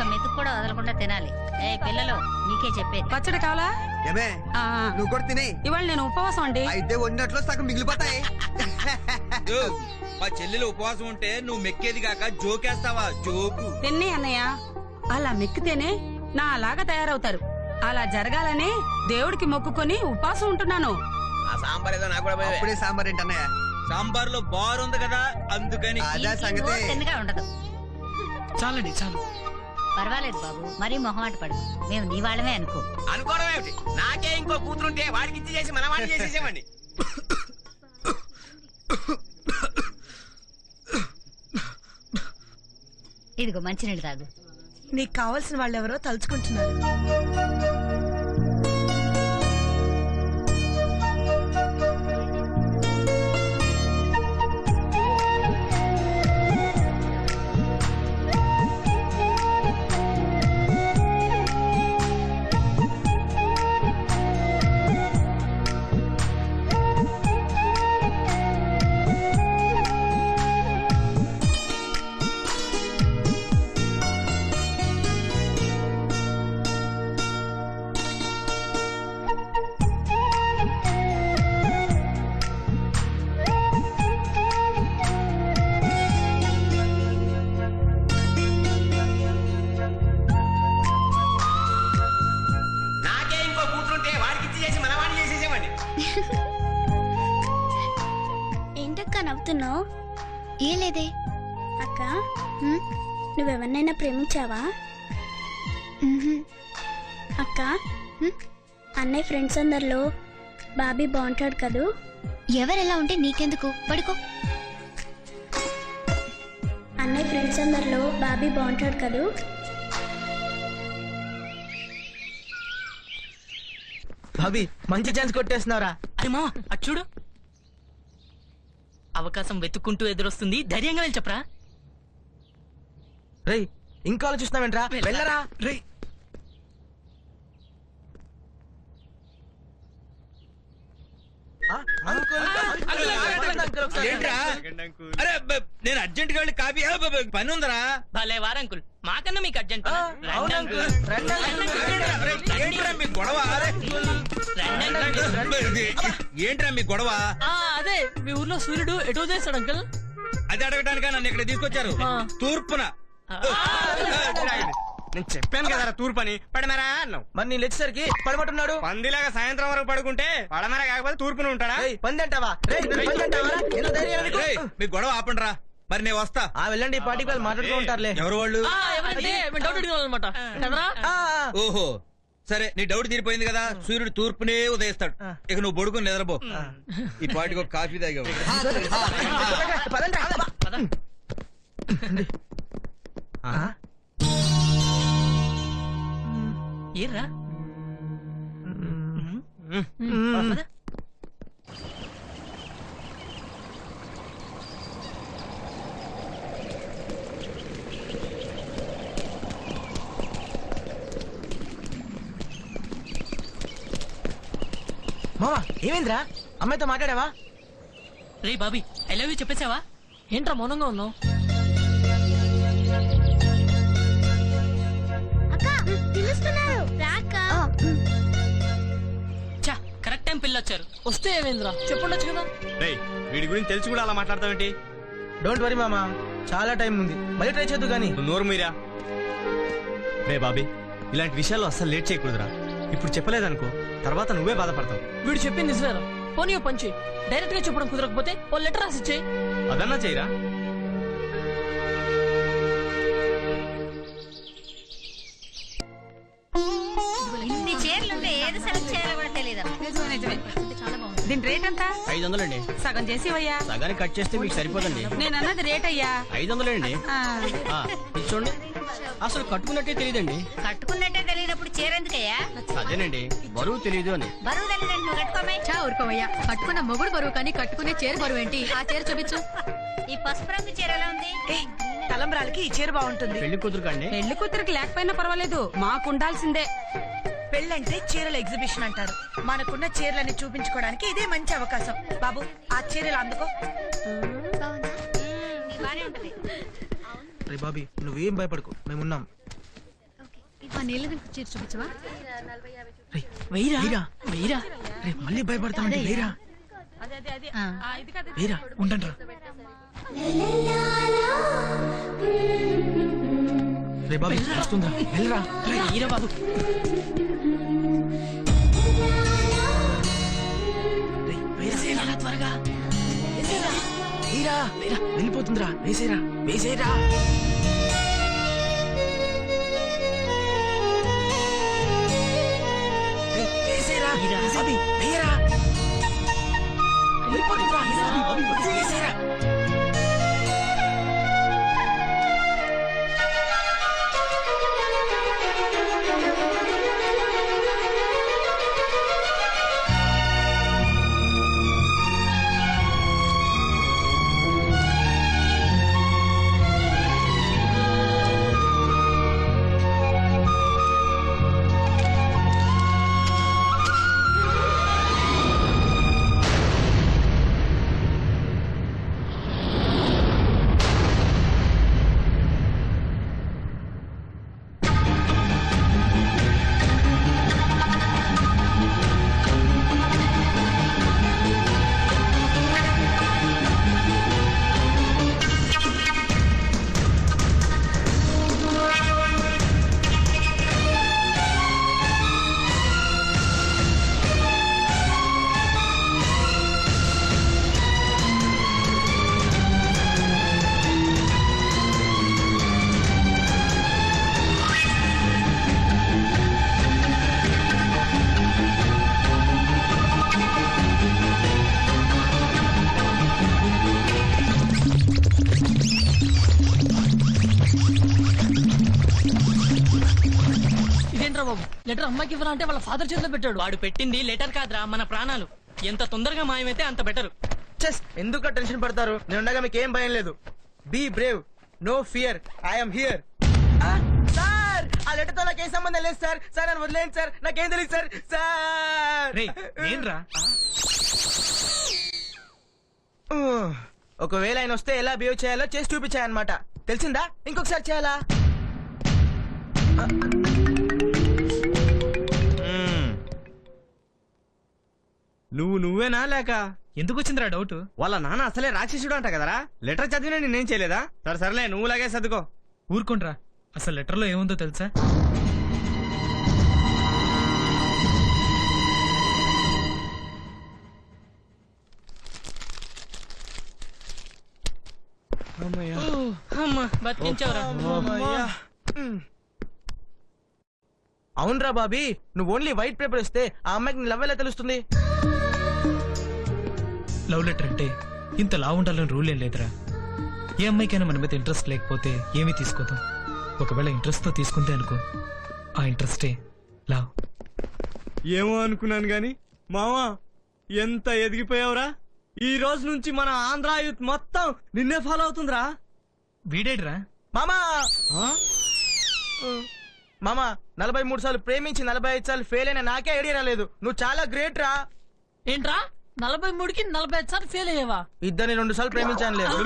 ఒక్క మెతుకు కూడా వదలకుండా తినాలి. ఏ పిల్లలు మీకే చెప్పేది. పచ్చడి కావాలా? ఏమే ఆ, నువ్వు కూడా తిని. ఇవాళ నేను ఉపవాసం అండి. అయితే వండినట్లు సగం మిగిలిపోతాయి. మా చెల్లెలు ఉపవాసం ఉంటే నువ్వు మెక్కేది కాక జోకేస్తావా? జోకు. తిన్ని అన్నయ్య. అలా మెక్కితేనే నా అలాగా తయారవుతారు. అలా జరగాలని దేవుడికి మొక్కుకొని ఉపవాసం ఉంటున్నాను. ఆ సాంబార్ ఏదో నాకు కూడా. అప్పుడే సాంబార్ ఏంటన్నయ్య సాంబార్లో బార్ ఉంది కదా అందుకని అదే సంగతి. ఉండదు. చాలండి చాలు. పర్వాలేదు బాబు మరీ మొహమాట పడు మేము నీ వాళ్ళమే అనుకో. అనుకోవడం ఏమిటి? నాకే ఇంకో కూతురుంటే వాడికి ఇచ్చి చేసి మన వాడిని చేసేసేవాడిని. ఇదిగో మంచినీళ్ళు తాగు. నీకు కావాల్సిన వాళ్ళెవరో తలుచుకుంటున్నారు. లేదే అక్క హ్మ్? నువ్వెవరినైనా ప్రేమించావా. అక్క హ్మ్? అన్నయ్య ఫ్రెండ్స్ అందరిలో బాబీ బాగుంటాడు కదూ? ఎవరెలా ఉంటే నీకెందుకు? పడుకో. అన్నయ్య ఫ్రెండ్స్ అందరిలో బాబీ బాగుంటాడు కదూ? భాబీ మంచి ఛాన్స్ కొట్టేస్తున్నారా మావా అటు చూడు. అవకాశం వెతుక్కుంటూ ఎదురొస్తుంది. ధైర్యంగా వెళ్ళి చెప్పరా? రేయ్ ఇంకా ఆలోచిస్తున్నావేంట్రా? వెళ్ళరా? రే ఆ, అంకుల్, అంకుల్, ఆగండి, అంకుల్, ఒకసారి. ఏంట్రా? అరే బ- నేను అర్జెంట్గా వెళ్ళి కాపీ ఏ, బ- బ- పని ఉందరా? భలే వారంకుల్ మాకన్నా మీకు అర్జెంట్ అంకుల్. అరే, ఏంట్రా మీ గొడవ? అరే, ఏంట్రా మీ గొడవ? ఆ అదే మీ ఊర్లో సూర్యుడు ఎటు చేస్తాడు అంకుల్? అది అడగటానిక నన్ను ఇక్కడ తీసుకొచ్చారు? ఆ. తూర్పున. నేను చెప్పాను కదా తూర్పు అని పడమరా అన్నావు. మరి నేను వచ్చేసరికి పడమంటున్నాడు? పందిలాగా సాయంత్రం వరకు పడుకుంటే పడమర కాకపోతే తూర్పున ఉంటాడా? పంది అంటావా రేయ్, నన్ను పంది అంటావా ఎంత ధైర్యం నీకు? రేయ్, మీ గొడవ ఆపండిరా మరి నేను వస్తా. ఆ వెళ్ళండి ఈ పార్టీకి వాళ్ళు మాట్లాడుతూ ఉంటారులే. ఎవరు వాళ్ళు? ఆ, ఎవరంటే మేము డౌట్ అడిగామన్నమాట కదరా? ఆ, ఆ. ఓహో. సరే నీ డౌట్ తీరిపోయింది కదా? సూర్యుడు తూర్పునే ఉదయిస్తాడు. ఇక నువ్వు బొడుకుని నిద్రపో. ఈ పాటికి ఒక కాఫీ తాగావు పదండి. మావా ఏమైందిరా? అమ్మాయితో మాట్లాడావా? రే బాబీ ఐ లవ్ యూ చెప్పేసావా ఏంట్రా మౌనంగా ఉన్నావు? అక్క పిలుస్తున్నారు. రాక. చా కరెక్ట్ టైం పిల్ల వచ్చారు వస్తే ఏమైందిరా? చెప్పుండొచ్చు కదా? రేయ్ వీడి గురించి తెలిసి కూడా అలా మాట్లాడతావేంటి? డోంట్ వరీ మామా చాలా టైం ఉంది. మళ్ళీ ట్రై చేద్దు కానీ. నువ్వు నోరు మీరా రే బాబీ ఇలాంటి విషయాల్లో అస్సలు లేట్ చేయకూడదురా. ఇప్పుడు చెప్పలేదనుకో తర్వాత నువ్వే బాధపడతావు. వీడు చెప్పింది నిజమేరా. పోనీ ఓ పంచి డైరెక్ట్గా చెప్పడం కుదరకపోతే ఓ లెటర్ రాసి ఇచ్చేయి అదన్నా చేయరా? ఇన్ని చీరలుంటే ఏది సెలెక్ట్ చేయాలో కూడా తెలియదు నిజమే నిజమే. దీని రేట్ ఎంత? ఐదు వందలండి సగం చేసివయ్యా. సగానికి కట్ చేస్తే మీకు సరిపోదండి. నేను అన్నది రేట్ అయ్యా. ఐదు వందలండి ఆ, చూడండి. అసలు కట్టుకున్నట్టే తెలియదండి కట్టుకున్నట్టే తెలియనప్పుడు చీర ఎందుకయ్యా అదేనండి బరువు తెలియదు అని. బరువు తెలియదండి నువ్వు కట్టుకోమే. చా ఊరుకోవయ్యా. కట్టుకున్న మొగుడు బరువు కానీ కట్టుకునే చీర బరువు ఏంటి? ఆ చీర చూపించు. ఈ పసుపు రంగు చీర ఎలా ఉంది? తలంబ్రాలకి ఈ చీర బాగుంటుంది. పెళ్ళి కూతురు కండి. పెళ్ళి కూతురికి లేకపోయినా పర్వాలేదు మాకు ఉండాల్సిందే. పెళ్ళంటే చీరల ఎగ్జిబిషన్ అంటారు. మనకున్న చీరలని చూపించుకోవడానికి ఇదే మంచి అవకాశం. బాబు ఆ చీరలు అందుకో. నీ బానే ఉంటది. రే బాబీ నువ్వేం భయపడకు. మేమున్నాం. రే మళ్ళీ భయపడతామంటే లేరా అదే అదే అదే ఆ. ఆ, ఇది కదా లేరా ఉండండి రే. బాబు వస్తుందా వెళ్ళరా. బాబు. వెళ్ళిపోతుందిరా వేసేరా వేసేరా. అమ్మాయికి ఇవ్వాలంటే వాళ్ళ ఫాదర్ చేతిలో పెట్టాడు. వాడు పెట్టింది లెటర్ కాదురా మన ప్రాణాలు. ఎంత తొందరగా మాయమైతే అంత బెటర్. చెస్ ఎందుకు టెన్షన్ పడతారు? నేను ఉండగా మీకు ఏం భయం లేదు. Be brave no fear I'm here sir ఆ లెటర్తో నాకు ఏం సంబంధం లేదు సార్. సార్ నన్ను వదిలేయండి సార్. నాకేం తెలియదు సార్. సార్. ఏంట్రా? ఒకవేళ ఆయన వస్తే ఎలా బిహేవ్ చేయాలో చేసి చూపించాయన్నమాట. తెలిసిందా? ఇంకొకసారి చేయాలా? నువ్వు నువ్వేనా లేక ఎందుకు వచ్చిందిరా డౌట్ వాళ్ళ నాన్న అసలే రాక్షసుడు అంట కదరా. లెటర్ చదివినా నేనేం చేయలేదా? సరే సర్లే నువ్వు లాగే చదువుకో ఊరుకోండ్రా. అసలు లెటర్లో ఏముందో తెలుసా? అవునరా బాబీ నువ్వు ఓన్లీ వైట్ పేపర్ ఇస్తే ఆ అమ్మాయికి నీ లవ్ ఎలా తెలుస్తుంది? లవ్ లెటర్ అంటే ఇంత లా ఉండాలని రూల్ ఏం లేదురా. ఏ అమ్మాయికైనా మన మీద ఇంట్రెస్ట్ లేకపోతే ఏమీ తీసుకోదాం. ఒకవేళ ఇంట్రెస్ట్తో తీసుకుంటే అనుకో ఆ ఇంట్రెస్టే లవ్ ఏమో అనుకున్నాను గాని మావా ఎంత ఎదిగిపోయావురా? ఈ రోజు నుంచి మన ఆంధ్ర యూత్ మొత్తం నిన్నే ఫాలో అవుతుందిరా. వీడేడ్రా? మామా! మామా నలభై మూడు సార్లు ప్రేమించి నలభై ఐదు సార్లు ఫెయిల్ అయినా నాకే ఐడియా రాలేదు. నువ్వు చాలా గ్రేట్ రా. ఏంట్రా? నలభై మూడుకి నలభై ఐదు సార్లు ఫెయిల్ అయ్యావా? ఇద్దరిని రెండు సార్లు ప్రేమించాను లేదు.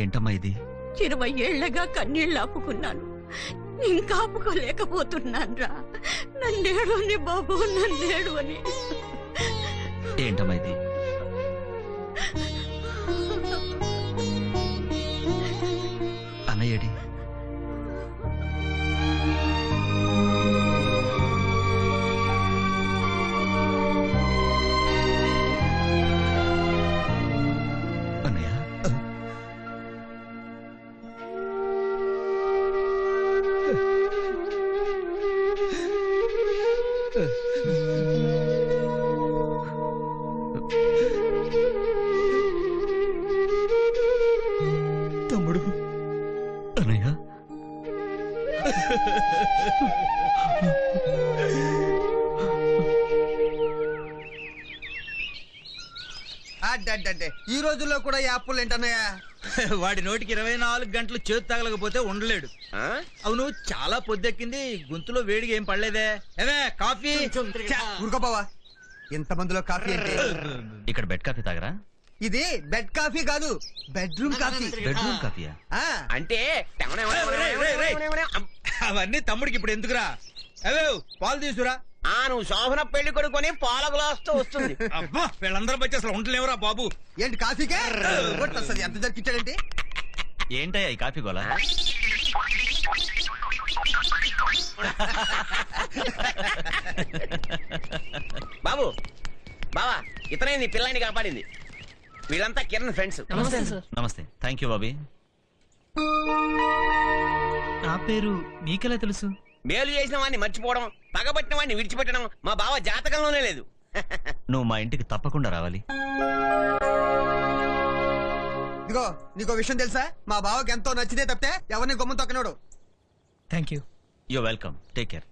ఏంటమ్మా ఇది? ఇరవై ఏళ్ళగా కన్నీళ్ళు ఆపుకున్నాను. ఇంకా ఆపుకోలేకపోతున్నాను రా నన్నేడు అని బాబు నన్నేడు అని ఏంటమ్మా ఇది? అడ్డే ఈ రోజుల్లో కూడా ఈ యాప్లు ఏంటన్నాయా వాడి నోటికి ఇరవై నాలుగు గంటలు చేతి తగలకపోతే ఉండలేడు. అవును చాలా పొద్దెక్కింది గొంతులో వేడిగా ఏం పడలేదే. ఏమే కాఫీ? ఊరుకోపోవా ఎంత మందిలో కాఫీ అంటే ఇక్కడ బెడ్ కాఫీ తాగరా? ఇది బెడ్ కాఫీ కాదు బెడ్రూమ్ కాఫీ. బెడ్రూమ్ కాఫీయా? ఆ. అంటే. అవన్నీ తమ్ముడికి ఇప్పుడు ఎందుకురా అవే పాలు తీసుకురా ఆ నువ్వు శోభన పెళ్ళి కొడుకొని పాల గ్లాస్తో వస్తుంది. అబ్బా వీళ్ళందరూ వచ్చి అసలు ఉండలేవురా బాబు. ఏంటి కాఫీకే? కొట్టొస్తుంది. ఎంత జరికిచ్చాడంటే ఏంటయ్యా ఈ కాఫీ గోలా? బాబు బావా ఇతనే నీ పిల్లాన్ని కాపాడింది. వీళ్ళంతా కిరణ్ ఫ్రెండ్స్. నమస్తే సార్. నమస్తే. Thank you Bobby. నా పేరు మీకెలా తెలుసు? మేలు చేసిన వాడిని మర్చిపోవడం పగబట్టిన వాడిని విడిచిపెట్టడం మా బావ జాతకంలోనే లేదు. నువ్వు మా ఇంటికి తప్పకుండా రావాలి. ఇదిగో నీకో విషయం తెలుసా? మా బావకి ఎంతో నచ్చితే తప్పితే ఎవరిని గమ్ము తొక్కనోడు thank you you welcome take care